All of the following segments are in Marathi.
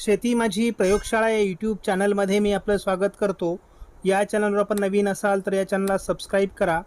शेती माझी प्रयोगशाळा या यूट्यूब चॅनलमध्ये मी आपलं स्वागत करतो. या चॅनलवर आपण नवीन असाल तर या चॅनलला सबस्क्राईब करा.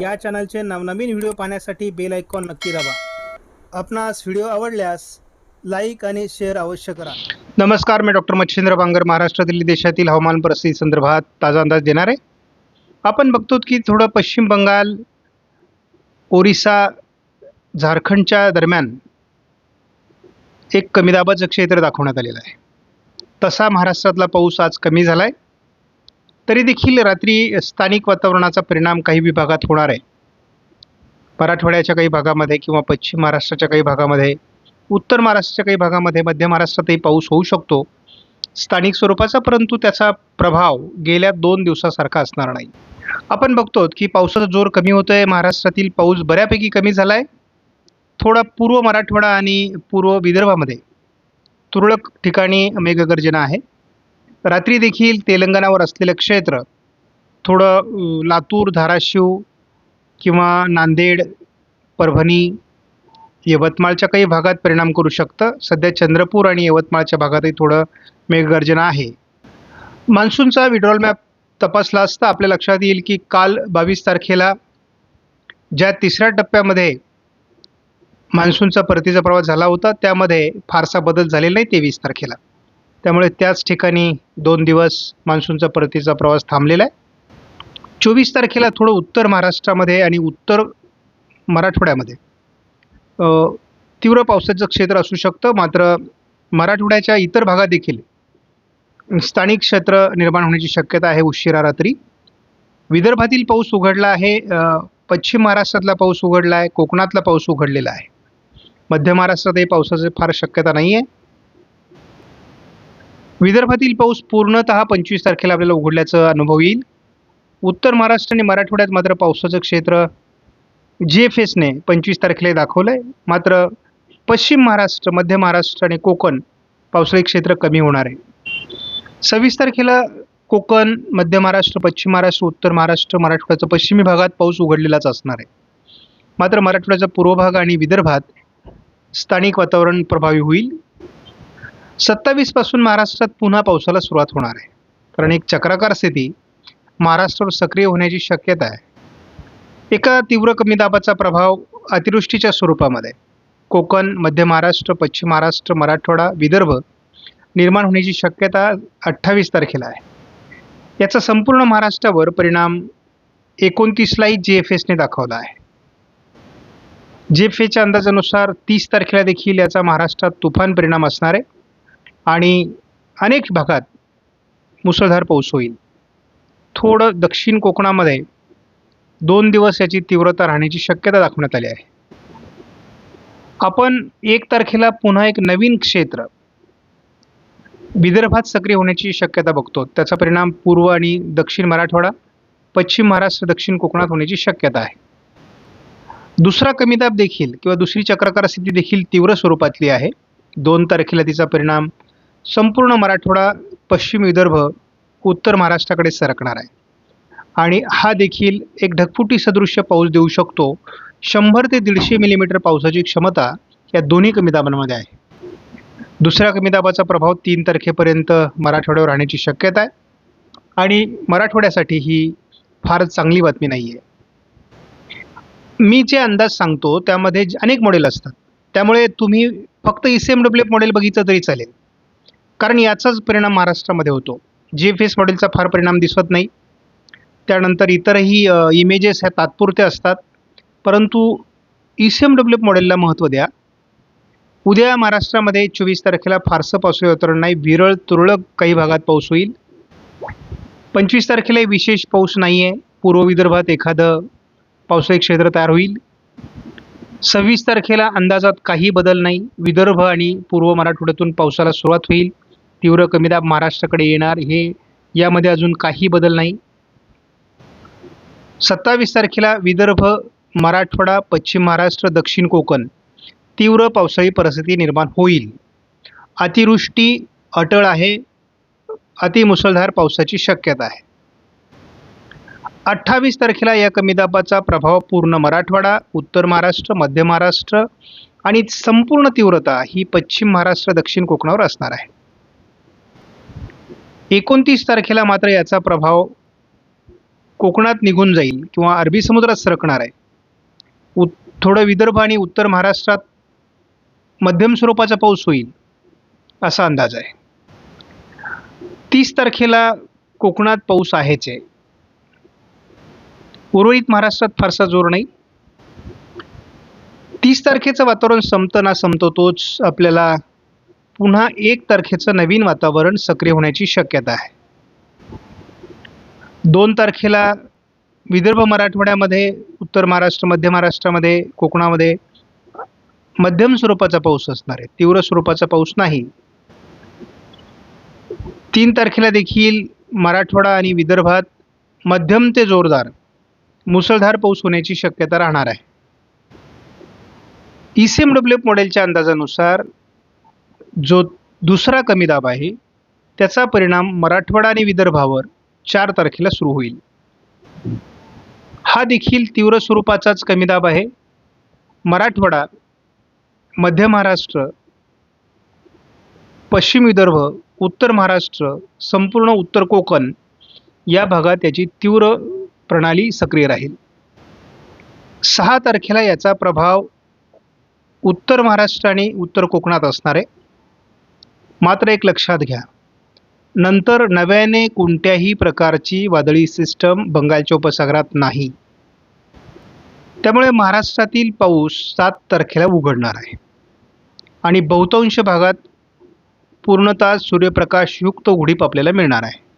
या चॅनलचे नवनवीन व्हिडिओ पाहण्यासाठी बेल आयकॉन नक्की दाबा. आपणास व्हिडिओ आवडल्यास लाईक आणि शेअर अवश्य करा. नमस्कार मी डॉक्टर मच्छिंद्र बांगर महाराष्ट्र दिल्ली देशातील हवामान परिस्थिती संदर्भात ताजा अंदाज देणार आहे. आपण बघतो की थोडं पश्चिम बंगाल ओरिसा झारखंडच्या दरम्यान एक कमी दाबाचं क्षेत्र दाखवण्यात आलेलं आहे. तसा महाराष्ट्रातला पाऊस आज कमी झाला आहे तरी देखील रात्री स्थानिक वातावरणाचा परिणाम काही विभागात होणार आहे. मराठवाड्याच्या काही भागामध्ये किंवा पश्चिम महाराष्ट्राच्या काही भागामध्ये उत्तर महाराष्ट्राच्या काही भागामध्ये मध्य महाराष्ट्रातही पाऊस होऊ शकतो. स्थानिक स्वरूपाचा परंतु त्याचा प्रभाव गेल्या दोन दिवसासारखा असणार नाही. आपण बघतो की पावसाचा जोर कमी होतो आहे महाराष्ट्रातील पाऊस बऱ्यापैकी कमी झाला आहे थोडा पूर्व मराठवाडा आणि पूर्व विदर्भामध्ये तुरळक ठिकाणी मेघगर्जना आहे. रात्री देखील तेलंगणावर असलेलं क्षेत्र थोडं लातूर धाराशिव किंवा नांदेड परभणी यवतमाळच्या काही भागात परिणाम करू शकतं. सध्या चंद्रपूर आणि यवतमाळच्या भागातही थोडं मेघगर्जना आहे. मान्सूनचा विड्रॉल मॅप तपासला असता आपल्या लक्षात येईल की काल बावीस तारखेला ज्या तिसऱ्या टप्प्यामध्ये मान्सूनचा परतीचा प्रवास झाला होता. त्यामध्ये फारसा बदल झालेला नाही तेवीस तारखेला. त्यामुळे त्याच ठिकाणी दोन दिवस मान्सूनचा परतीचा प्रवास थांबलेला आहे. चोवीस तारखेला थोडं उत्तर महाराष्ट्रामध्ये आणि उत्तर मराठवाड्यामध्ये तीव्र पावसाचं क्षेत्र असू शकतं. मात्र मराठवाड्याच्या इतर भागात देखील स्थानिक क्षेत्र निर्माण होण्याची शक्यता आहे उशिरा रात्री. विदर्भातील पाऊस उघडला आहे. पश्चिम महाराष्ट्रातला पाऊस उघडला आहे. कोकणातला पाऊस उघडलेला आहे. मध्य महाराष्ट्रातही पावसाची फार शक्यता नाही आहे विदर्भातील पाऊस पूर्णतः पंचवीस तारखेला आपल्याला उघडल्याचं अनुभव येईल. उत्तर महाराष्ट्र आणि मराठवाड्यात मात्र पावसाचं क्षेत्र जी एफ एसने पंचवीस तारखेला दाखवलं आहे मात्र पश्चिम महाराष्ट्र मध्य महाराष्ट्र आणि कोकण पावसाळी क्षेत्र कमी होणार आहे. सव्वीस तारखेला कोकण मध्य महाराष्ट्र पश्चिम महाराष्ट्र उत्तर महाराष्ट्र मराठवाड्याचा पश्चिमी भागात पाऊस उघडलेलाच असणार आहे. मात्र मराठवाड्याचा पूर्व भाग आणि विदर्भात स्थानिक वातावरण प्रभावी होईल. सत्तावीसपासून महाराष्ट्रात पुन्हा पावसाला सुरुवात होणार आहे. कारण एक चक्राकार स्थिती महाराष्ट्रावर सक्रिय होण्याची शक्यता आहे. एका तीव्र कमी दाबाचा प्रभाव अतिवृष्टीच्या स्वरूपामध्ये कोकण मध्य महाराष्ट्र पश्चिम महाराष्ट्र मराठवाडा विदर्भ निर्माण होण्याची शक्यता अठ्ठावीस तारखेला आहे. याचा संपूर्ण महाराष्ट्रावर परिणाम एकोणतीसलाही जी एफ एसने दाखवला आहे. जेफेच्या अंदाजानुसार तीस तारखेला देखील याचा महाराष्ट्रात तुफान परिणाम असणार आहे. आणि अनेक भागात मुसळधार पाऊस होईल. थोडं दक्षिण कोकणामध्ये दोन दिवस याची तीव्रता राहण्याची शक्यता दाखवण्यात आली आहे. आपण एक तारखेला पुन्हा एक नवीन क्षेत्र विदर्भात सक्रिय होण्याची शक्यता बघतो. त्याचा परिणाम पूर्व आणि दक्षिण मराठवाडा पश्चिम महाराष्ट्र दक्षिण कोकणात होण्याची शक्यता आहे. दुसरा कमीदाब देखील किंवा दुसरी चक्राकार स्थिती देखील तीव्र स्वरूपातली आहे. दोन तारखेला तिचा परिणाम संपूर्ण मराठवाडा पश्चिम विदर्भ उत्तर महाराष्ट्राकडे सरकणार आहे. आणि हा देखील एक ढगफुटी सदृश्य पाऊस देऊ शकतो. शंभर ते दीडशे मिलीमीटर पावसाची क्षमता या दोन्ही कमीदाबांमध्ये आहे. दुसऱ्या कमीदाबाचा प्रभाव तीन तारखेपर्यंत मराठवाड्यावर राहण्याची शक्यता आहे. आणि मराठवाड्यासाठी ही फारच चांगली बातमी नाही आहे मी जे अंदाज सांगतो त्यामध्ये अनेक मॉडेल असतात. त्यामुळे तुम्ही फक्त E C M W F model बघितलं तरी चालेल. कारण याचाच परिणाम महाराष्ट्रामध्ये होतो. जी एफ एस मॉडेलचा फार परिणाम दिसत नाही. त्यानंतर इतरही इमेजेस ह्या तात्पुरत्या असतात. परंतु E C M W F मॉडेलला महत्त्व द्या. उद्या महाराष्ट्रामध्ये चोवीस तारखेला फारसं पाऊस वातावरण नाही. विरळ तुरळक काही भागात पाऊस होईल. पंचवीस तारखेला विशेष पाऊस नाही आहे पूर्व विदर्भात एखादं पावसाळी क्षेत्र तयार होईल. सव्वीस तारखेला अंदाजात काही बदल नाही. विदर्भ आणि पूर्व मराठवाड्यातून पावसाला सुरुवात होईल. तीव्र कमी दाब महाराष्ट्राकडे येणार. हे यामध्ये अजून काही बदल नाही. सत्तावीस तारखेला विदर्भ मराठवाडा पश्चिम महाराष्ट्र दक्षिण कोकण तीव्र पावसाळी परिस्थिती निर्माण होईल. अतिवृष्टी अटळ आहे. अतिमुसळधार पावसाची शक्यता आहे. अठ्ठावीस तारखेला या कमी दाबाचा प्रभाव पूर्ण मराठवाडा उत्तर महाराष्ट्र मध्य महाराष्ट्र आणि संपूर्ण तीव्रता ही पश्चिम महाराष्ट्र दक्षिण कोकणावर असणार आहे. एकोणतीस तारखेला मात्र याचा प्रभाव कोकणात निघून जाईल किंवा अरबी समुद्रात सरकणार आहे. उत थोडं विदर्भ आणि उत्तर महाराष्ट्रात मध्यम स्वरूपाचा पाऊस होईल असा अंदाज आहे. तीस तारखेला कोकणात पाऊस आहेच आहे. उर्वरित महाराष्ट्रात फारसा जोर नाही. तीस तारखेचं वातावरण संपतं ना संपतो तोच आपल्याला पुन्हा एक तारखेचं नवीन वातावरण सक्रिय होण्याची शक्यता आहे. दोन तारखेला विदर्भ मराठवाड्यामध्ये उत्तर महाराष्ट्र मध्य महाराष्ट्रामध्ये कोकणामध्ये मध्यम स्वरूपाचा पाऊस असणार आहे. तीव्र स्वरूपाचा पाऊस नाही. तीन तारखेला देखील मराठवाडा आणि विदर्भात मध्यम ते जोरदार मुसळधार पाऊस होण्याची शक्यता राहणार आहे. E C M W F मॉडेलच्या अंदाजानुसार जो दुसरा कमी दाब आहे त्याचा परिणाम मराठवाडा आणि विदर्भावर चार तारखेला सुरू होईल. हा देखील तीव्र स्वरूपाचाच कमी दाब आहे. मराठवाडा मध्य महाराष्ट्र पश्चिम विदर्भ उत्तर महाराष्ट्र संपूर्ण उत्तर कोकण या भागात त्याची तीव्र प्रणाली सक्रिय राहील. सहा तारखेला याचा प्रभाव उत्तर महाराष्ट्र आणि उत्तर कोकणात असणार आहे. मात्र एक लक्षात घ्या. नंतर नव्याने कोणत्याही प्रकारची वादळी सिस्टम बंगालच्या उपसागरात नाही. त्यामुळे महाराष्ट्रातील पाऊस सात तारखेला उघडणार आहे. आणि बहुतांश भागात पूर्णतः सूर्यप्रकाशयुक्त उघडीप आपल्याला मिळणार आहे.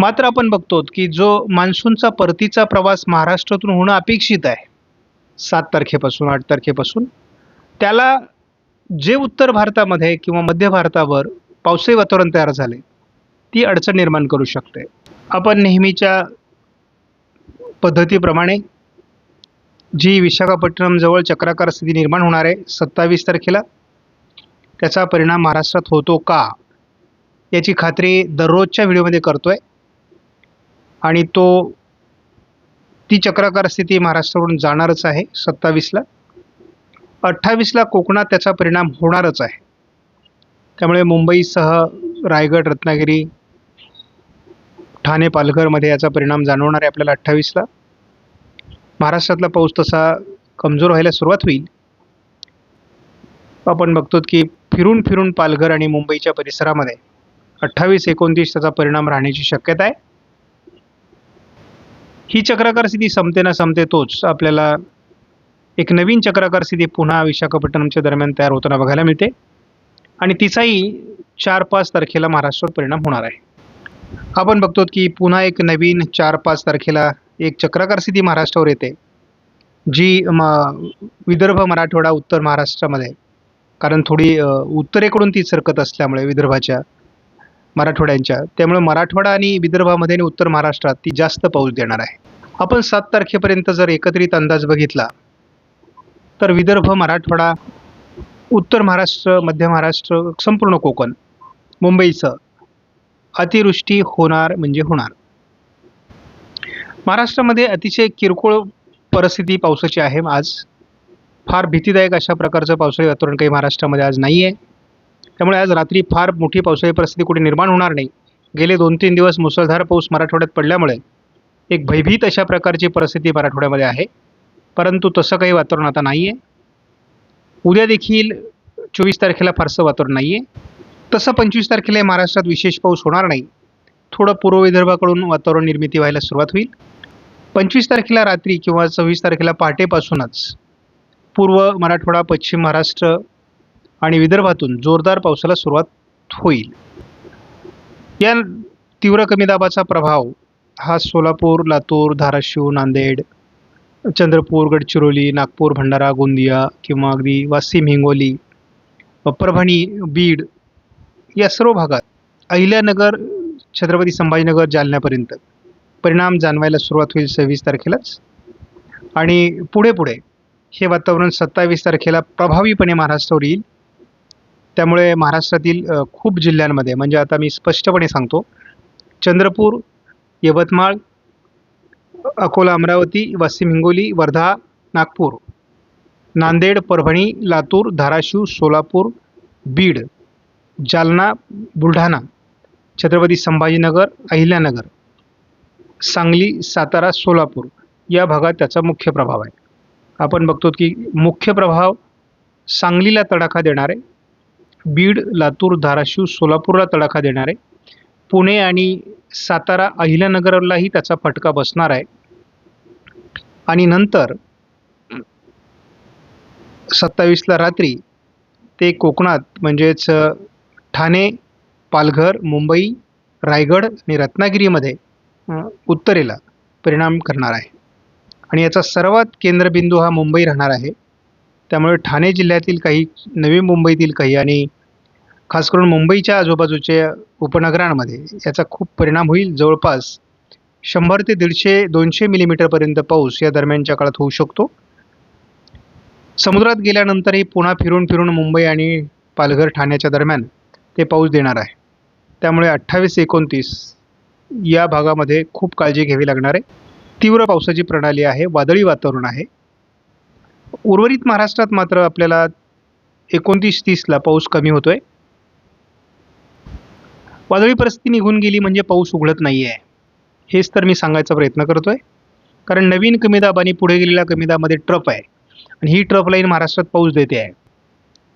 मात्र आपण बघतो की जो मान्सूनचा परतीचा प्रवास महाराष्ट्रातून होणं अपेक्षित आहे सात तारखेपासून आठ तारखेपासून त्याला जे उत्तर भारतामध्ये किंवा मध्य भारतावर पावसाळी वातावरण तयार झाले ती अडचण निर्माण करू शकते. आपण नेहमीच्या पद्धतीप्रमाणे जी विशाखापट्टणमजवळ चक्राकार स्थिती निर्माण होणार आहे सत्तावीस तारखेला त्याचा परिणाम महाराष्ट्रात होतो का याची खात्री दररोजच्या व्हिडिओमध्ये करतो आहे आणि तो ती चक्राकार स्थिती महाराष्ट्रावरून जाणारच आहे सत्तावीसला. अठ्ठावीसला कोकणात त्याचा परिणाम होणारच आहे. त्यामुळे मुंबईसह रायगड रत्नागिरी ठाणे पालघरमध्ये याचा परिणाम जाणवणार आहे आपल्याला अठ्ठावीसला. महाराष्ट्रातला पाऊस तसा कमजोर व्हायला सुरुवात होईल. आपण बघतो की फिरून फिरून पालघर आणि मुंबईच्या परिसरामध्ये अठ्ठावीस एकोणतीस त्याचा परिणाम राहण्याची शक्यता आहे. ही चक्राकार स्थिती संपते ना संपते तोच आपल्याला एक नवीन चक्राकार स्थिती पुन्हा विशाखापट्टणमच्या दरम्यान तयार होताना बघायला मिळते. आणि तिचाही चार पाच तारखेला महाराष्ट्रावर परिणाम होणार आहे. आपण बघतो की पुन्हा एक नवीन चार पाच तारखेला एक चक्राकार स्थिती महाराष्ट्रावर येते. जी म विदर्भ मराठवाडा उत्तर महाराष्ट्रामध्ये. कारण थोडी उत्तरेकडून ती सरकत असल्यामुळे विदर्भाच्या मराठवाड्यांच्या. त्यामुळे मराठवाडा आणि विदर्भामध्ये आणि उत्तर महाराष्ट्रात ती जास्त पाऊस देणार आहे. आपण सात तारखेपर्यंत जर एकत्रित अंदाज बघितला तर विदर्भ मराठवाडा उत्तर महाराष्ट्र मध्य महाराष्ट्र संपूर्ण कोकण मुंबईचं अतिवृष्टी होणार म्हणजे होणार. महाराष्ट्रामध्ये अतिशय किरकोळ परिस्थिती पावसाची आहे आज. फार भीतीदायक अशा प्रकारचं पावसाळी वातावरण काही महाराष्ट्रामध्ये आज नाही आहे त्यामुळे आज रात्री फार मोठी पावसाळी परिस्थिती कुठे निर्माण होणार नाही. गेले दोन तीन दिवस मुसळधार पाऊस मराठवाड्यात पडल्यामुळे एक भयभीत अशा प्रकारची परिस्थिती मराठवाड्यामध्ये आहे. परंतु तसं काही वातावरण आता नाही आहे उद्या देखील चोवीस तारखेला फारसं वातावरण नाही आहे तसं पंचवीस तारखेला महाराष्ट्रात विशेष पाऊस होणार नाही. थोडं पूर्व विदर्भाकडून वातावरण निर्मिती व्हायला सुरुवात होईल. पंचवीस तारखेला रात्री किंवा सव्वीस तारखेला पहाटेपासूनच पूर्व मराठवाडा पश्चिम महाराष्ट्र आणि विदर्भातून जोरदार पावसाला सुरुवात होईल. या तीव्र कमी दाबाचा प्रभाव हा सोलापूर लातूर धाराशिव नांदेड चंद्रपूर गडचिरोली नागपूर भंडारा गोंदिया किंवा अगदी वाशिम हिंगोली परभणी बीड या सर्व भागात अहिल्यानगर छत्रपती संभाजीनगर जालन्यापर्यंत परिणाम जाणवायला सुरुवात होईल सव्वीस तारखेलाच. आणि पुढे पुढे हे वातावरण सत्तावीस तारखेला प्रभावीपणे महाराष्ट्रावर येईल. त्यामुळे महाराष्ट्रातील खूप जिल्ह्यांमध्ये म्हणजे आता मी स्पष्टपणे सांगतो चंद्रपूर यवतमाळ अकोला अमरावती वाशिम हिंगोली वर्धा नागपूर. नांदेड परभणी लातूर धाराशिव सोलापूर बीड जालना बुलढाणा छत्रपती संभाजीनगर अहिल्यानगर सांगली सातारा सोलापूर. या भागात त्याचा मुख्य प्रभाव आहे. आपण बघतो की मुख्य प्रभाव सांगलीला तडाखा देणारे बीड लातूर धाराशिव सोलापूरला तडाखा देणारे पुणे आणि सातारा अहिल्यानगरलाही त्याचा फटका बसणार आहे. आणि नंतर सत्तावीसला रात्री ते कोकणात म्हणजेच ठाणे पालघर मुंबई रायगड आणि रत्नागिरीमध्ये उत्तरेला परिणाम करणार आहे. आणि याचा सर्वात केंद्रबिंदू हा मुंबई राहणार आहे. त्यामुळे ठाणे जिल्ह्यातील काही नवी मुंबईतील काही आणि खास करून मुंबईच्या आजूबाजूच्या उपनगरांमध्ये याचा खूप परिणाम होईल. जवळपास शंभर ते दीडशे दोनशे मिलीमीटरपर्यंत पाऊस या दरम्यानच्या काळात होऊ शकतो. समुद्रात गेल्यानंतरही पुन्हा फिरून फिरून मुंबई आणि पालघर ठाण्याच्या दरम्यान ते पाऊस देणार आहे. त्यामुळे अठ्ठावीस एकोणतीस या भागामध्ये खूप काळजी घ्यावी लागणार आहे. तीव्र पावसाची प्रणाली आहे वादळी वातावरण आहे. उर्वरित महाराष्ट्रात मात्र आपल्याला एकोणतीस तीसला पाऊस कमी होतो आहे वादळी परिस्थिती निघून गेली म्हणजे पाऊस उघडत नाही आहे हेच तर मी सांगायचा प्रयत्न करतोय. कारण नवीन कमी दाब आणि पुढे गेलेल्या कमी दाबामध्ये ट्रप आहे. आणि ही ट्रप लाईन महाराष्ट्रात पाऊस देते आहे.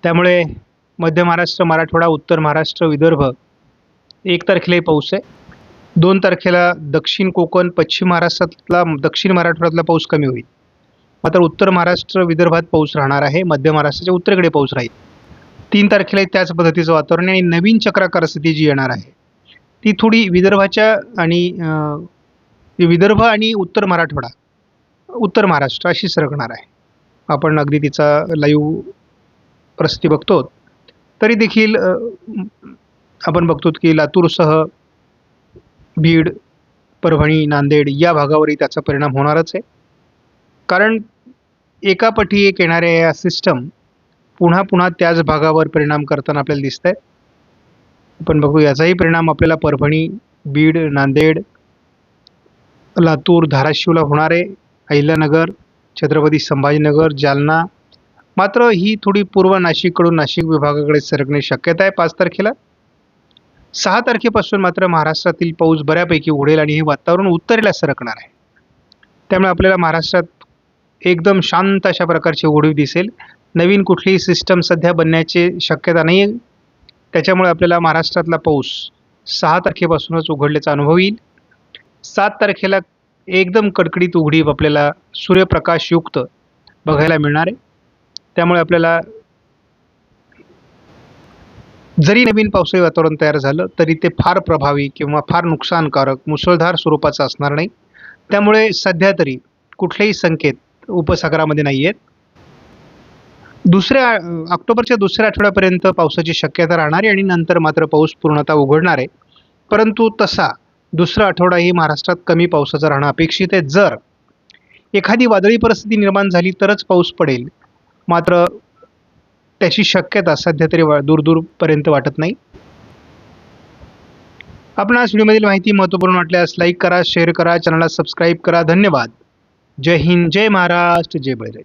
त्यामुळे मध्य महाराष्ट्र मराठवाडा उत्तर महाराष्ट्र विदर्भ एक तारखेलाही पाऊस आहे. दोन तारखेला दक्षिण कोकण पश्चिम महाराष्ट्रातला दक्षिण मराठवाड्यातला पाऊस कमी होईल. मात्र उत्तर महाराष्ट्र विदर्भात पाऊस राहणार आहे. मध्य महाराष्ट्राच्या उत्तरेकडे पाऊस राहील. तीन तारखेला त्याच पद्धतीचं वातावरण आणि नवीन चक्राकार स्थिती जी येणार आहे. ती थोडी विदर्भाच्या आणि विदर्भ आणि उत्तर मराठवाडा उत्तर महाराष्ट्र अशी सरकणार आहे. आपण अगदी तिचा लाईव्ह प्रस्ती बघतो. तरी देखील आपण बघतो की लातूरसह बीड परभणी नांदेड या भागावरही त्याचा परिणाम होणारच आहे. कारण एकापटी एक येणाऱ्या या सिस्टम पुन्हा पुन्हा त्याच भागावर परिणाम करताना आपल्याला दिसत आहे आपण बघू याचाही परिणाम आपल्याला परभणी बीड नांदेड लातूर धाराशिवला होणार आहे. अहिल्यानगर छत्रपती संभाजीनगर जालना. मात्र ही थोडी पूर्व नाशिककडून नाशिक विभागाकडे सरकणे शक्यता आहे पाच तारखेला. सहा तारखेपासून मात्र महाराष्ट्रातील पाऊस बऱ्यापैकी उडेल आणि हे वातावरण उत्तरेला सरकणार आहे. त्यामुळे आपल्याला महाराष्ट्रात एकदम शांत अशा प्रकारची ओढीव दिसेल. नवीन कुठलीही सिस्टम सध्या बनण्याची शक्यता नाही आहे त्याच्यामुळे आपल्याला महाराष्ट्रातला पाऊस सहा तारखेपासूनच उघडल्याचा अनुभव येईल. सात तारखेला एकदम कडकडीत उघडीप आपल्याला सूर्यप्रकाशयुक्त बघायला मिळणार आहे. त्यामुळे आपल्याला जरी नवीन पावसाळी वातावरण तयार झालं तरी ते फार प्रभावी किंवा फार नुकसानकारक मुसळधार स्वरूपाचं असणार नाही. त्यामुळे सध्या तरी कुठलेही संकेत उपसागरामध्ये नाही आहेत दुसऱ्या ऑक्टोबरच्या दुसऱ्या आठवड्यापर्यंत पावसाची शक्यता राहणार आहे आणि नंतर मात्र पाऊस पूर्णतः उघडणार आहे. परंतु तसा दुसरा आठवडाही महाराष्ट्रात कमी पावसाचा राहणं अपेक्षित आहे. जर एखादी वादळी परिस्थिती निर्माण झाली तरच पाऊस पडेल. मात्र त्याची शक्यता सध्या तरी वा- दूर दूरपर्यंत वाटत नाही. आपण आज व्हिडिओमधील माहिती महत्त्वपूर्ण वाटल्यास लाईक करा शेअर करा चॅनलला सबस्क्राईब करा. धन्यवाद. जय हिंद जय महाराष्ट्र जय बळीराजा.